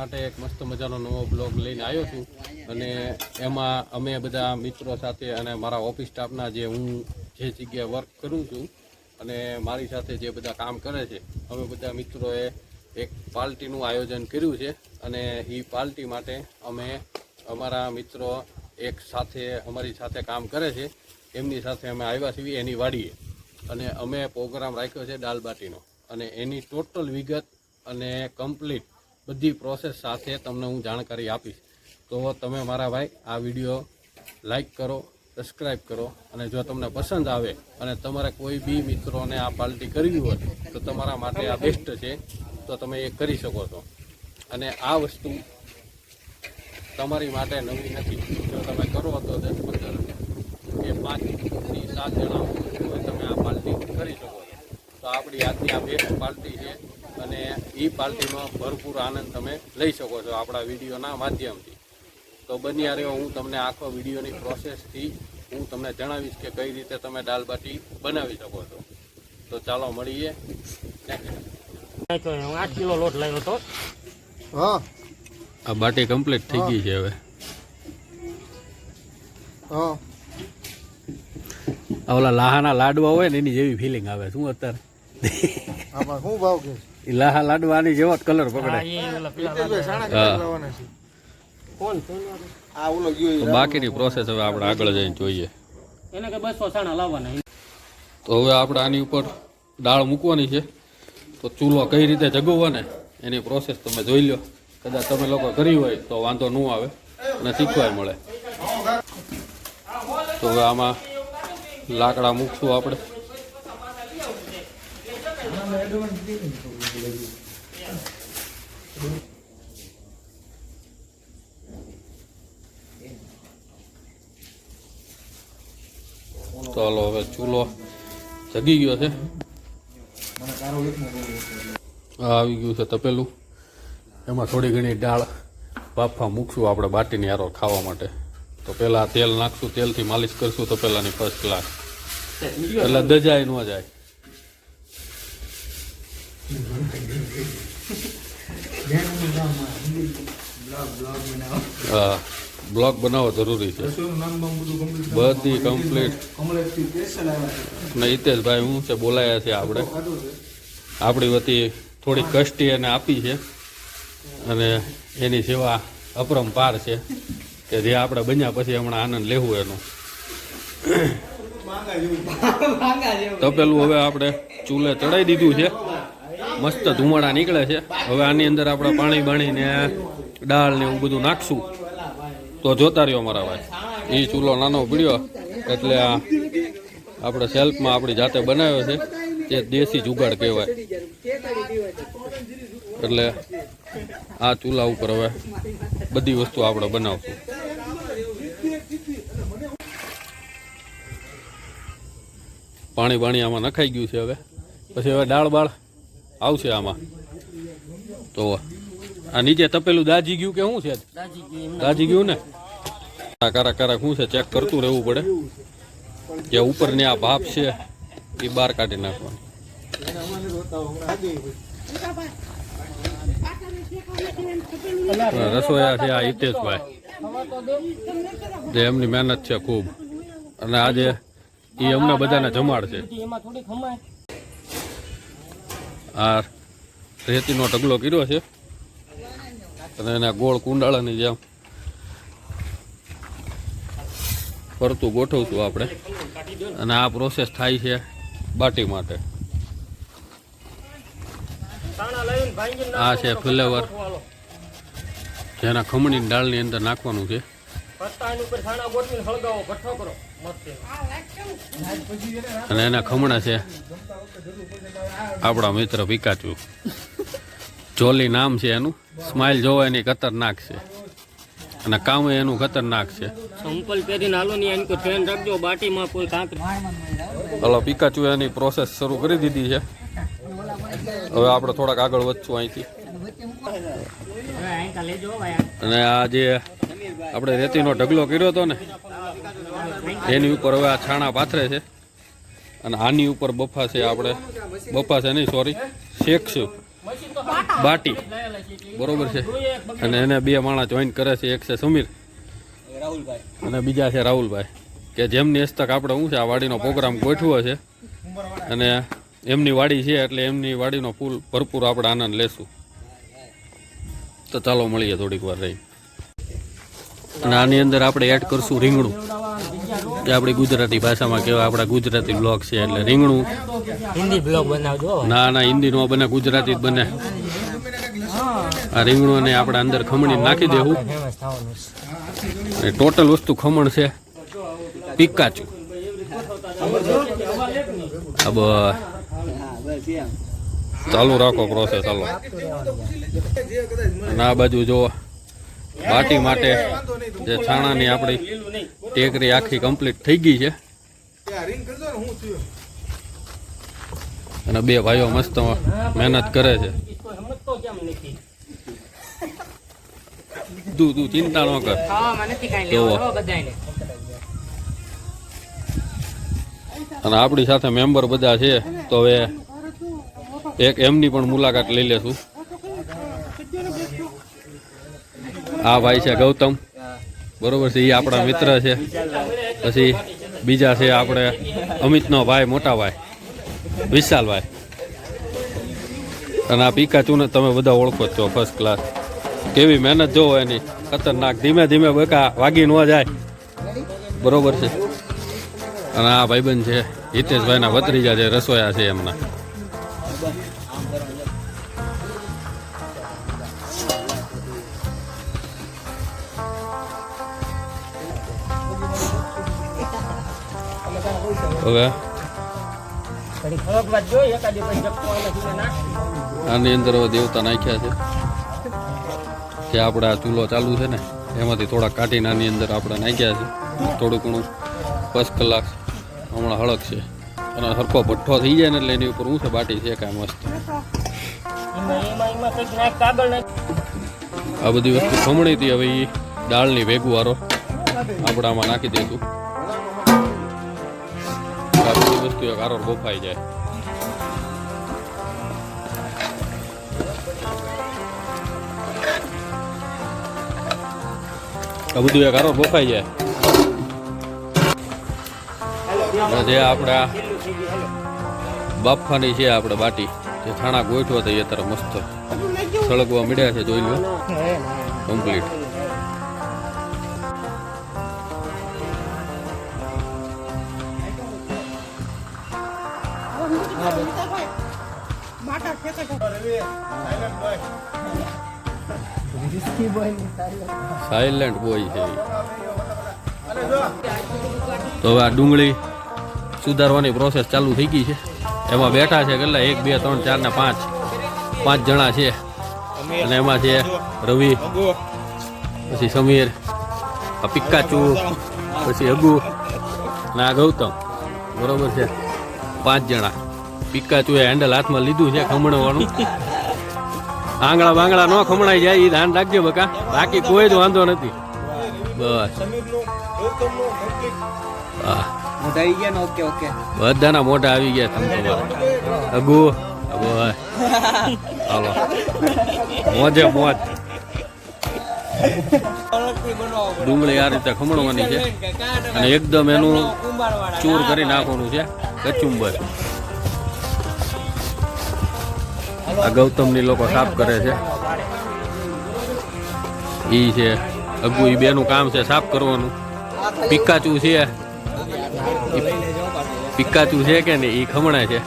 માટે એક મસ્ત મજાનો નવો બ્લોગ લઈને આવ્યો છું. અને એમાં અમે બધા મિત્રો સાથે અને મારા ઓફિસ સ્ટાફના જે હું જે જગ્યાએ વર્ક કરું છું અને મારી સાથે જે બધા કામ કરે છે, અમે બધા મિત્રોએ એક પાર્ટીનું આયોજન કર્યું છે. અને એ પાર્ટી માટે અમે અમારા મિત્રો એક સાથે, અમારી સાથે કામ કરે છે. એમની સાથે અમે આવ્યા છીએ એની વાડીએ. અને અમે પ્રોગ્રામ રાખ્યો છે દાલબાટીનો. અને એની ટોટલ વિગત અને કમ્પ્લીટ બધી પ્રોસેસ સાથે તમને હું જાણકારી આપીશ. તો તમે મારા ભાઈ, આ વીડિયો લાઈક કરો સબસ્ક્રાઈબ કરો અને જો તમને પસંદ આવે અને તમારા કોઈ બી મિત્રોને આ પાર્ટી કરવી હોય, તો તમારા માટે આ બેસ્ટ છે. તો તમે એ કરી શકો છો. અને આ વસ્તુ તમારી માટે નવી નથી. જો તમે કરો તો દસ પંદર કે પાંચથી સાત જણા તમે આ પાર્ટી કરી શકો છો. તો આપણી આજની આ બેસ્ટ પાર્ટી છે અને એ પાર્ટીનો ભરપૂર આનંદ તમે લઈ શકો છો આપણા વિડીયોના માધ્યમથી. તો બન્યા રહ્યો હું તમને આખો વિડીયોની પ્રોસેસથી હું તમને જણાવીશ કે કઈ રીતે તમે દાલ બાટી બનાવી શકો છો. તો ચાલો મળીએ. આઠ કિલો લોટ લાવ્યો હતો. હા. આ બાટી કમ્પ્લીટ થઈ ગઈ છે હવે. હા. ઓલા લાહાના લાડવા હોય ને એની જેવી ફિલિંગ આવે. શું અત્યારે? આમાં શું ભાવ કે લાહા લાડવાની જેવો જ કલર પકડે. એ ઓલા પેલા પિત્તેરભાઈ સાણા હા. કેટલા લાવવાના છે. કોણ? છે? આ ઓલો ગયો તો ઈ બાકીની પ્રોસેસ હવે આપણે આગળ જઈને જોઈએ. એને કે બસો સાણા લાવવાના તો હવે આપણે આની ઉપર દાળ મૂકવાની છે. તો ચૂલો કઈ રીતે જગવવાને એની પ્રોસેસ તમે જોઈ લો. કદાચ તમે લોકો કરી હોય તો વાંધો ન આવે અને શીખવાય મળે. તો હવે આમાં લાકડા મૂકશું આપણે. ચાલો હવે ચૂલો જગી ગયો છે. આવી ગયું છે તપેલું. એમાં થોડી ઘણી દાળ બાફા મૂકશું આપણે બાટીની આરો ખાવા માટે. તો પહેલાં તેલ નાખશું, તેલથી માલિશ કરશું તો પહેલાંની ફર્સ્ટ ક્લાસ એટલે દજાય ન જાય હા બ્લોગ બનાવવો જરૂરી છે. બધી કમ્પ્લીટ ને હિતેશભાઈ હું છે બોલાયા છે આપણે. આપણી વતી થોડી કષ્ટી એને આપી છે. અને એની સેવા અપરંપાર છે કે જે આપણે બન્યા પછી હમણાં આનંદ લેવું એનો. તપેલું હવે આપણે ચૂલે ચડાવી દીધું છે. મસ્ત ધુમાડા નીકળે છે. હવે આની અંદર આપણે પાણી બાણી ને દાળ ને એવું બધું નાખશું. તો જોતા રહ્યો મારા ભાઈ. એ ચૂલો નાનો પીડ્યો એટલે આ આપણે સેલ્ફમાં આપણી જાતે બનાવ્યો છે. તે દેશી જુગાડ કહેવાય. એટલે આ ચૂલા ઉપર હવે બધી વસ્તુ આપણે બનાવશું. પાણી બાણી આમાં નખાઈ ગયું છે હવે. પછી હવે દાળ બાળ આવશે આમાં. તો આ નીચે તપેલું દાજી ગયું કે શું છે? દાજી ગયું ને? કારા કારા શું છે? ચેક કરતું રહેવું પડે. જે ઉપરની આ ભાપ છે એ બહાર કાઢી નાખવાની. રસોયા છે આ હિતેશભાઈ. જે એમની મહેનત છે ખૂબ. અને આજે એ અમને બધાને જમાડશે. છે એમાં થોડી ખમાય આ રેતીનો ઢગલો કર્યો છે. અને એના ગોળ કુંડાળાની જેમ ફરતું ગોઠવતું આપણે. અને આ પ્રોસેસ થાય છે બાટી માટે. આ છે ફ્લેવર. જેના ખમણી દાળની અંદર નાખવાનું છે. ઉપર અને એના ખમણા છે. આપણા મિત્ર પિકાચુ જોલી નામ છે એનું. સ્માઇલ જોવા એની ખતરનાક છે. અને કામ એનું ખતરનાક છે. સંપલ પહેરીને હાલો ની એની ટ્રેન રાખજો બાટીમાં કોઈ કાંકરી હલો પિકાચુ એની પ્રોસેસ શરૂ કરી દીધી છે. હવે આપણે થોડાક આગળ વધશું અહીંથી. અને આ જે આપણે રેતીનો ઢગલો કર્યો હતો ને એની ઉપર હવે આ છાણા પાથરે છે. અને આની ઉપર બફા છે આપણે. બફા છે નહીં સોરી શેકશું બાટી. બરોબર છે. અને એને બે માણસ જોઈન કરે છે, એક છે સમીર. અને બીજા છે રાહુલભાઈ. કે જેમની હસ્તક આપણે શું છે, આ વાડીનો પ્રોગ્રામ ગોઠવો છે. અને એમની વાડી છે, એટલે એમની વાડીનો ફૂલ ભરપૂર આપણે આનંદ લેશું. તો ચાલો મળીએ થોડીક વાર રહી અને આની અંદર આપણે એડ કરશું રીંગણું. જે આપણી ગુજરાતી ભાષામાં કેવા આપણા ગુજરાતી બ્લોગ છે એટલે રીંગણું. હિન્દી બ્લોગ બનાવજો ના ના હિન્દી નો બને ગુજરાતી જ બને. આ રીંગણું ને આપણે અંદર ખમણી નાખી દેવું. ટોટલ વસ્તુ ખમણ છે પિકાચુ. ચાલુ રાખો પ્રોસેસ ચાલો ના બાજુ જો બાટી માટે જે છાણાની આપણી ટેકરી આખી કમ્પ્લીટ થઈ ગઈ છે. અને બે ભાઈઓ મસ્ત મહેનત કરે છે. તું તું ચિંતા ન કર. અને આપણી સાથે મેમ્બર બધા છે, તો હવે એક એમની પણ મુલાકાત લઈ લેશું. આ ભાઈ છે ગૌતમ. બરોબર છે એ આપણા મિત્ર છે. પછી બીજા છે આપણે અમિતનો ભાઈ, મોટા ભાઈ, વિશાલભાઈ. અને આ પિકાચુને તમે બધા ઓળખો જ છો ફર્સ્ટ ક્લાસ કેવી મહેનત જોવો એની. ખતરનાક. ધીમે ધીમે બકા વાગી ન જાય. બરોબર છે. અને આ ભાઈબંધ છે, હિતેશભાઈના ભત્રીજા છે, રસોયા છે એમના. હવે. આની અંદર હવે દેવતા નાખ્યા છે. જે આપણે આ ચૂલો ચાલુ છે ને એમાંથી થોડા કાઢીને આની અંદર આપણે નાખ્યા છે. થોડું ઘણું પાંચ કલાક હમણાં હળક છે. અને સરખો ભઠ્ઠો થઈ જાય ને એટલે એની ઉપર હું છે બાટી છે કાંઈ મસ્ત. આ બધી વસ્તુ ખમણી હતી હવે એ દાળની ભેગું વારો આપણે આમાં નાખી દઈશું આ બધી વસ્તુ એક આરોર બફાઈ જાય. આ બધું એક આરો બોફાઈ જાય જે આપણે આ છે આપણે બાટી. જે થાણા ગોઠવા તૈયાર મસ્ત. સળગવા મળ્યા છે, જોઈ લો. કમ્પ્લીટ સાયલેન્ટ બોય છે તો હવે આ ડુંગળી સુધારવાની પ્રોસેસ ચાલુ થઈ ગઈ છે. એમાં બેઠા છે કેટલા? એક, બે, ત્રણ, ચાર ને પાંચ. પાંચ જણા છે. અને એમાં છે રવિ, પછી સમીર, આ પિક્કાચુ, પછી અગુ અને આ ગૌતમ. બરોબર છે? પાંચ જણા. પિક્કાચુએ હેન્ડલ હાથમાં લીધું છે ખમણવાનું. આંગળા બાંગળા ન ખમણાઈ જાય એ ધ્યાન રાખજો બકા. બાકી કોઈ જ વાંધો નથી. બસ. બધાના મોઢા આવી ગયા તમે અગુ. હાલો. મોજે મોજ. ડુંગળી આ રીતે ખમણવાની છે. અને એકદમ એનું ચૂર કરી નાખવાનું છે. કચુંબર. આ ગૌતમની લોકો સાફ કરે છે. ઈ છે, અગુ ઈ બેનું કામ છે સાફ કરવાનું. પિકાચુ છે. ઈ પિકાચુ છે કે નહીં, ઈ ખમણાય છે.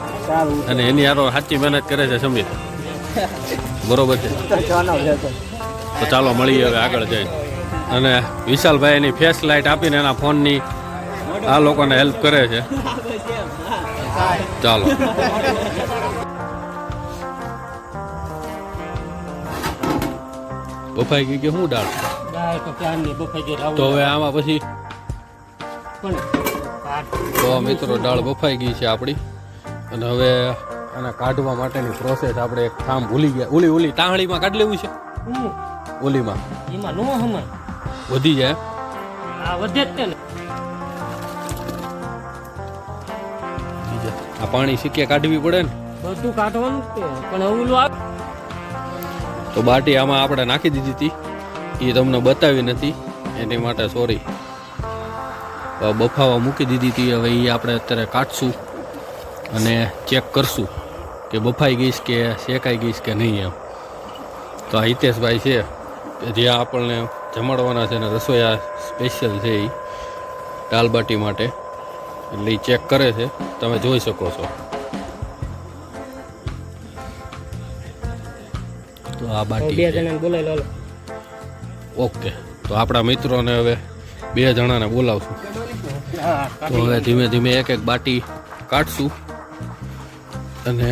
અને એની હારો સાચી મહેનત કરે છે સમીર. બરોબર છે. તો ચાલો મળીએ હવે આગળ જઈને. અને વિશાલભાઈ એની ફેસ લાઇટ આપીને એના ફોનની આ લોકોને હેલ્પ કરે છે. ચાલો. બફાઈ ગઈ કે શું દાળ? દાળ તો ક્યારની બફાઈ ગઈ રાવું તો હવે આમાં પછી? પણ તો મિત્રો દાળ બફાઈ ગઈ છે આપણી. અને હવે આને કાઢવા માટેની પ્રોસેસ આપણે એક કામ ભૂલી ગયા. ઓલી ઓલી તાહણીમાં કાઢી લેવું છે? ઓલીમાં. એમાં નો હમાય વધી જાય આ વધે જ ને. આ પાણી શીખે કાઢવી પડે ને? બધું કાઢવાનું પણ ઓલું આવે. તો બાટી આમાં આપણે નાખી દીધી હતી. એ તમને બતાવી નથી. એની માટે સોરી બફાવા મૂકી દીધી હતી. હવે એ આપણે અત્યારે કાઢશું અને ચેક કરશું કે બફાઈ ગઈશ કે શેકાઈ ગઈશ કે નહીં એમ. તો આ હિતેશભાઈ છે કે જે આપણને જમાડવાના છે ને રસોઈયા સ્પેશિયલ છે એ દાલબાટી માટે. એટલે એ ચેક કરે છે. તમે જોઈ શકો છો. આ બાટી બે જણાને બોલાવી લો ઓકે તો આપણા મિત્રોને હવે બે જણાને બોલાવશું. તો હવે ધીમે ધીમે એક એક બાટી કાઢશું. અને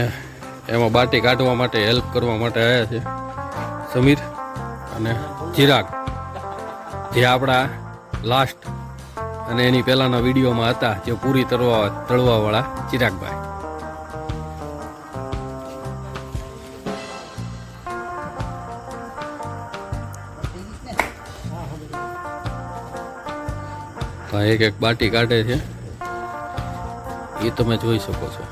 એમાં બાટી કાઢવા માટે હેલ્પ કરવા માટે આવ્યા છે સમીર અને ચિરાગ. જે આપણા લાસ્ટ અને એની પહેલાંના વિડીયોમાં હતા જે પૂરી તળવા તળવાવાળા ચિરાગભાઈ. એક એક બાટી કાઢે છે. એ તમે જોઈ શકો છો.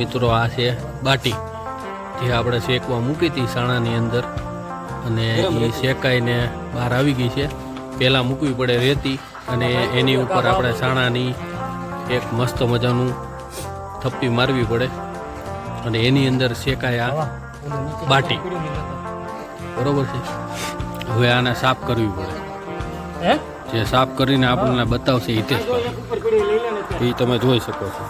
મિત્રો આ છે બાટી. જે આપણે શેકવા મૂકી હતી સાણાની અંદર. અને એ શેકાઈને બહાર આવી ગઈ છે. પહેલાં મૂકવી પડે રેતી અને એની ઉપર આપણે સાણાની એક મસ્ત મજાનું થપ્પી મારવી પડે અને એની અંદર શેકાયા બાટી. બરોબર છે? હવે આને સાફ કરવી પડે. જે સાફ કરીને આપણને બતાવશે ને એ તમે જોઈ શકો છો?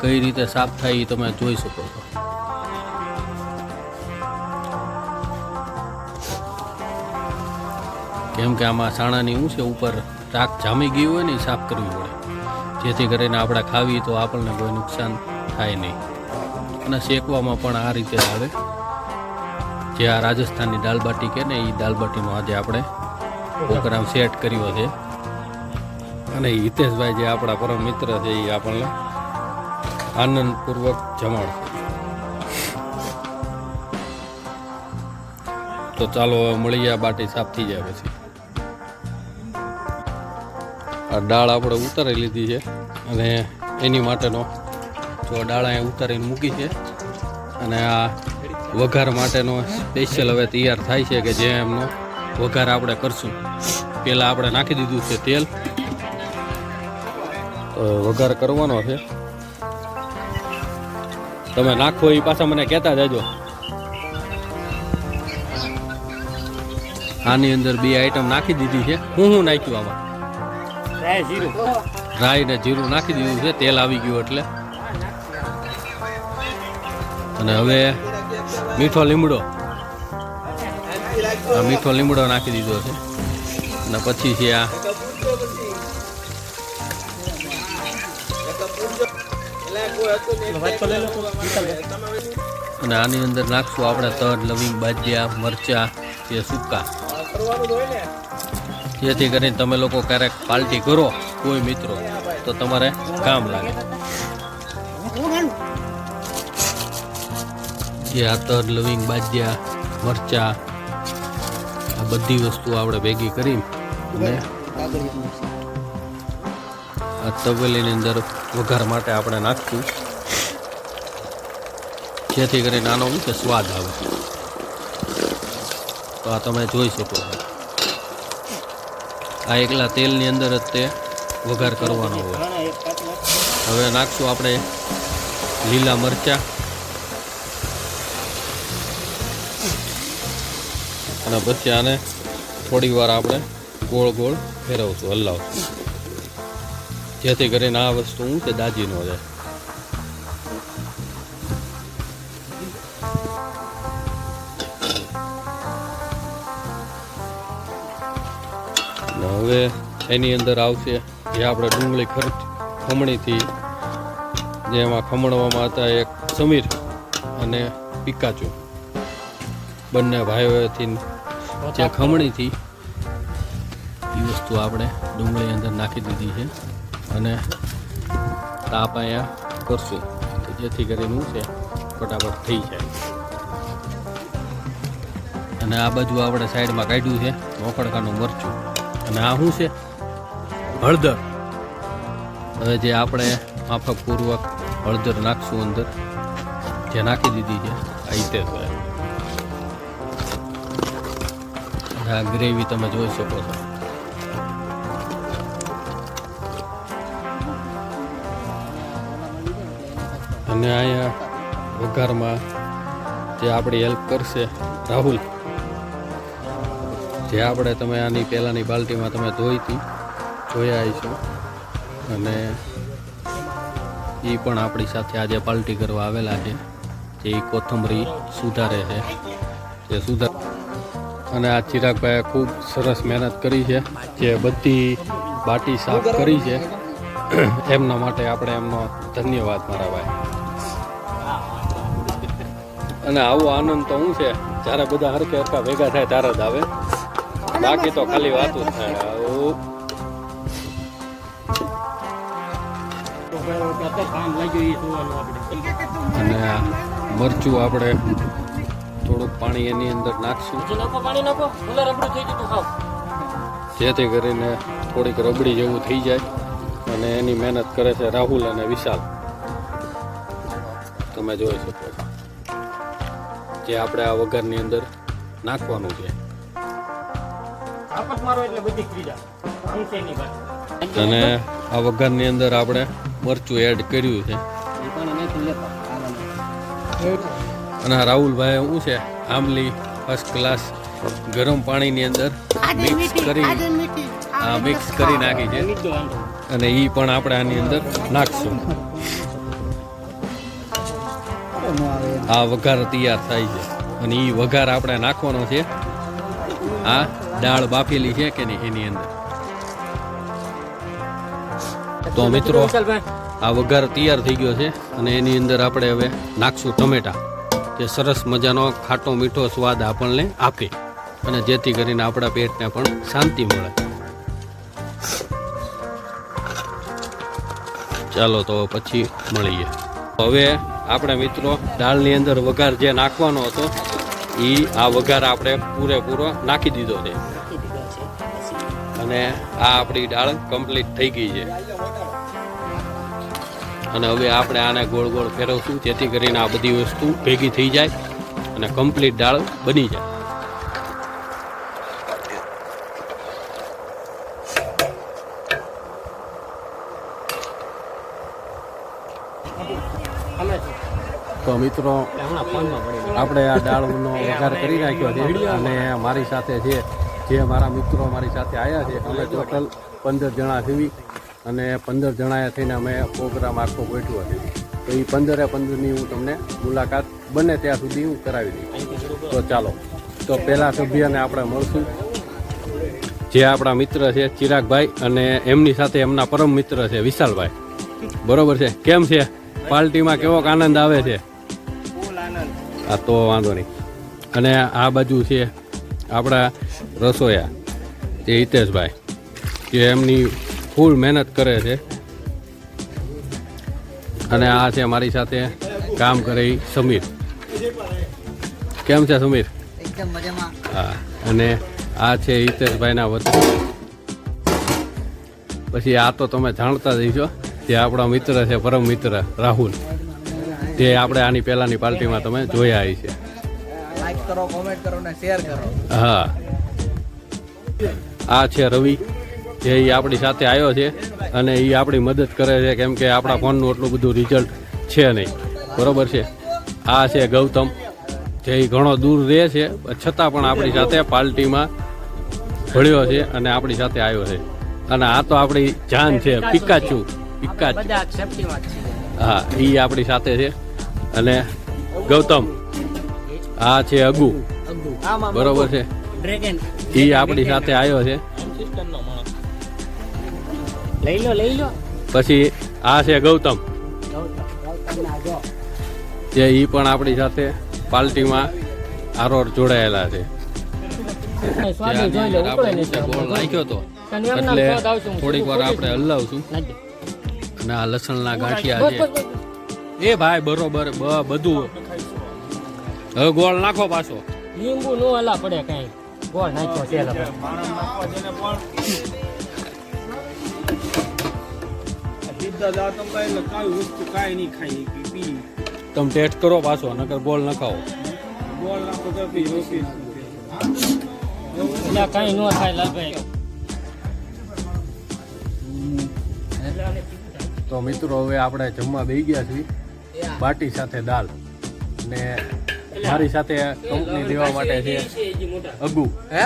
કઈ રીતે સાફ થાય એ તમે જોઈ શકો છો. કેમ કે આમાં સાણાની ઊંચે ઉપર રાખ જામી ગઈ હોય ને એ સાફ કરવી પડે. જેથી કરીને આપણે ખાવી તો આપણને કોઈ નુકસાન થાય નહીં. અને શેકવામાં પણ આ રીતે આવે. જે આ રાજસ્થાનની દાલબાટી કે ને એ દાલબાટીનો આજે આપણે પ્રોગ્રામ સેટ કર્યો છે. અને હિતેશભાઈ જે આપણા પરમ મિત્ર છે એ આપણને આનંદપૂર્વક જમાડશે. તો ચાલો મળીએ બાટી સાફ થઈ જાય પછી. આ દાળ આપણે ઉતારી લીધી છે અને એની માટેનો જો દાળ અહીંયા ઉતારીને મૂકી છે અને આ વઘાર માટેનો સ્પેશિયલ હવે તૈયાર થાય છે કે જે એમનો વઘાર આપણે કરશું. પહેલાં આપણે નાખી દીધું છે તેલ. તો વઘાર કરવાનો છે. તમે નાખો એ પાછા મને કહેતા જજો. આની અંદર બે આઈટમ નાખી દીધી છે. હું હું નાખ્યું આમાં? રાઈ ને જીરું નાખી દીધું છે, તેલ આવી ગયું એટલે. અને હવે મીઠો લીમડો. મીઠો લીમડો નાખી દીધો છે. અને પછી છે આ. અને આની અંદર નાખશું આપણે તડ લવિંગ બાજિયા મરચા જે સૂકા. જેથી કરીને તમે લોકો ક્યારેક પાર્ટી કરો, કોઈ મિત્રો, તો તમારે કામ લાગે. જે આતર, લવિંગ, બાજિયા, મરચા, આ બધી વસ્તુ આપણે ભેગી કરી અને આ તવેલીની અંદર વઘાર માટે આપણે નાખશું. જેથી કરીને આનો સ્વાદ આવે. તો આ તમે જોઈ શકો છો. આ એકલા તેલની અંદર જ તે વઘાર કરવાનો હોય. હવે નાખશું આપણે લીલા મરચા અને પછી આને થોડી વાર આપણે ગોળ ગોળ ફેરવશું હલાવશું. જેથી કરીને આ વસ્તુ હું તે દાજી ન જાય. હવે એની અંદર આવશે જે આપણે ડુંગળી ખર્ચ ખમણીથી જેમાં ખમણવામાં હતા એક સમીર અને પિકાચુ. બંને ભાઈઓથી જે ખમણીથી એ વસ્તુ આપણે ડુંગળી અંદર નાખી દીધી છે અને તાપ અહીંયા કરશું. જેથી કરીને છે ફટાફટ થઈ જાય. અને આ બાજુ આપણે સાઈડમાં કાઢ્યું છે મોકળકાનું મરચું. અને આ શું છે? હળદર. હવે જે આપણે માફકપૂર્વક હળદર નાખશું અંદર, જે નાખી દીધી છે, આ રીતે આ ગ્રેવી તમે જોઈ શકો છો. અને અહીંયા વઘારમાં જે આપણી હેલ્પ કરશે રાહુલ જે આપણે તમે આની પહેલાંની બાલ્ટીમાં તમે ધોઈ હતી જોયા આવીશું અને એ પણ આપણી સાથે આજે પાલ્ટી કરવા આવેલા છે, જે કોથમરી સુધારે છે, જે સુધાર અને આ ચિરાગભાઈએ ખૂબ સરસ મહેનત કરી છે, જે બધી બાટી સાફ કરી છે. એમના માટે આપણે એમનો ધન્યવાદ મારા ભાઈ. અને આવો આનંદ તો શું છે, જ્યારે બધા હરકે હરકા ભેગા થાય ત્યારે જ આવે. બાકી તો ખાલી વાતો થાય. અને મરચું આપણે થોડુંક પાણી એની અંદર નાખશું. જેથી કરીને થોડીક રબડી જેવું થઈ જાય અને એની મહેનત કરે છે રાહુલ અને વિશાલ. તમે જોઈ શકો જે આપણે આ વઘારની અંદર નાખવાનું છે. મારો એટલે બધી ક્રિયા. અંશે વાત. અને આ વઘારની અંદર આપણે મરચું એડ કર્યું છે. અને આ રાહુલભાઈ શું છે? આમલી ફર્સ્ટ ક્લાસ ગરમ પાણીની અંદર મિક્સ કરી આ મિક્સ કરી નાખી છે. અને એ પણ આપણે આની અંદર નાખશું. આ વઘાર તૈયાર થાય છે. અને એ વઘાર આપણે નાખવાનો છે. આ દાળ બાફેલી છે કે નહીં એની અંદર? તો મિત્રો, આ વઘાર તૈયાર થઈ ગયો છે અને એની અંદર આપણે હવે નાખશું ટમેટા. જે સરસ મજાનો ખાટો મીઠો સ્વાદ આપણને આપે અને જેથી કરીને આપણા પેટને પણ શાંતિ મળે. ચાલો તો પછી મળીએ. હવે આપણે મિત્રો, દાળની અંદર વઘાર જે નાખવાનો હતો એ આ વઘાર આપણે પૂરેપૂરો નાખી દીધો છે. અને આ આપણી દાળ કમ્પ્લીટ થઈ ગઈ છે. અને હવે આપણે આને ગોળ ગોળ ફેરવશું જેથી કરીને આ બધી વસ્તુ ભેગી થઈ જાય અને કમ્પ્લીટ દાળ બની જાય. તો મિત્રો હમણાં ફોનમાં પડી આપણે આ દાળનો વઘાર કરી નાખ્યો છે. અને મારી સાથે છે જે મારા મિત્રો મારી સાથે આવ્યા છે, અમે ટોટલ પંદર જણા છીએ. અને પંદર જણાએ થઈને અમે પ્રોગ્રામ આખો ગોઠવ્યો છે. તો એ પંદરે પંદરની હું તમને મુલાકાત બને ત્યાં સુધી હું કરાવી દઈશ. તો ચાલો. તો પહેલા સભ્યને આપણે મળશું. જે આપણા મિત્ર છે ચિરાગભાઈ અને એમની સાથે એમના પરમ મિત્ર છે વિશાલભાઈ. બરોબર છે? કેમ છે? પાર્ટીમાં કેવો આનંદ આવે છે? હા તો વાંધો નહીં. અને આ બાજુ છે આપણા રસોયા તે હિતેશભાઈ કે એમની ફૂલ મહેનત કરે છે. અને આ છે મારી સાથે કામ કરે સમીર. કેમ છે સમીર? એકદમ મજામાં. હા અને આ છે હિતેશભાઈના વતન પછી આ તો તમે જાણતા જ છો જે આપણા મિત્ર છે પરમ મિત્ર રાહુલ. તે આપણે આની પહેલાની પાર્ટીમાં તમે જોયા આવી છે. લાઈક કરો કોમેન્ટ કરો ને શેર કરો. હા. આ છે રવિ. જે એ આપણી સાથે આવ્યો છે અને એ આપણી મદદ કરે છે કેમ કે આપણા ફોનનું એટલું બધું રિઝલ્ટ છે નહીં. બરોબર છે? આ છે ગૌતમ. જે ઘણો દૂર રહે છે છતાં પણ આપણી સાથે પાર્ટીમાં ભળ્યો છે અને આપણી સાથે આવ્યો છે. અને આ તો આપણી જાન છે પિકાચુ. પિકાચુ. જ હા એ આપણી સાથે છે. અને ગૌતમ આ છે અગુ. બરોબર છે? એ આપણી સાથે આવ્યો છે. લઈ લો લઈ લો. પછી આ છે ગૌતમ. જે. એ પણ આપણી સાથે પાર્ટીમાં આરોર જોડાયેલા છે. એટલે થોડીક વાર આપણે હલાવશું અને આ લસણના ગાંઠિયા છે. એ ભાઈ બરોબર બ- બધું. હવે ગોળ નાખો પાછો. લીંબુ નો હલા પડે કઈ. ગોળ નાખો છે તમે ટેસ્ટ કરો પાછો નકર ગોળ નખાવો. એટલે કઈ નો થાય લાલભાઈ. તો મિત્રો હવે આપણે જમવા બેસી ગયા છીએ. બાટી સાથે દાલ ને મારી સાથે કંપની દેવા માટે છે અગુ. હે?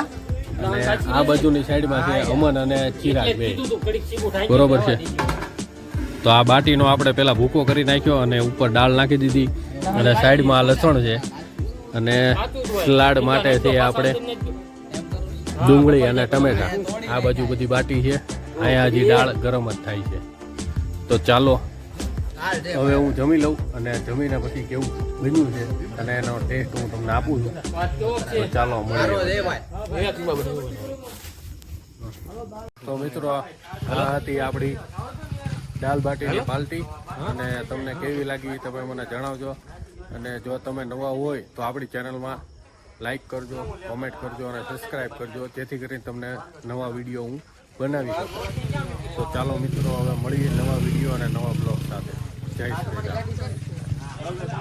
અને આ બાજુની સાઈડમાં છે અમન અને ચિરાગ બે. બરોબર છે. તો આ બાટીનો આપણે પહેલાં ભૂકો કરી નાખ્યો અને ઉપર દાળ નાખી દીધી. અને સાઈડમાં લસણ છે. અને સલાડ માટે છે આપણે ડુંગળી અને ટમેટા. આ બાજુ બધી બાટી છે. અહીંયા હજી દાળ ગરમ જ થાય છે. તો ચાલો હવે હું જમી લઉં અને જમીને પછી કેવું બન્યું છે અને એનો ટેસ્ટ હું તમને આપું છું. ચાલો મળીએ. તો મિત્રો આ હતી આપણી દાલ બાટીની પાલટી. અને તમને કેવી લાગી તમે મને જણાવજો. અને જો તમે નવા હોય તો આપણી ચેનલમાં લાઈક કરજો કોમેન્ટ કરજો અને સબસ્ક્રાઈબ કરજો. જેથી કરીને તમને નવા વીડિયો હું બનાવી શકું. તો ચાલો મિત્રો હવે મળીએ નવા વીડિયો અને નવા બ્લોગ જય શ્રી રામ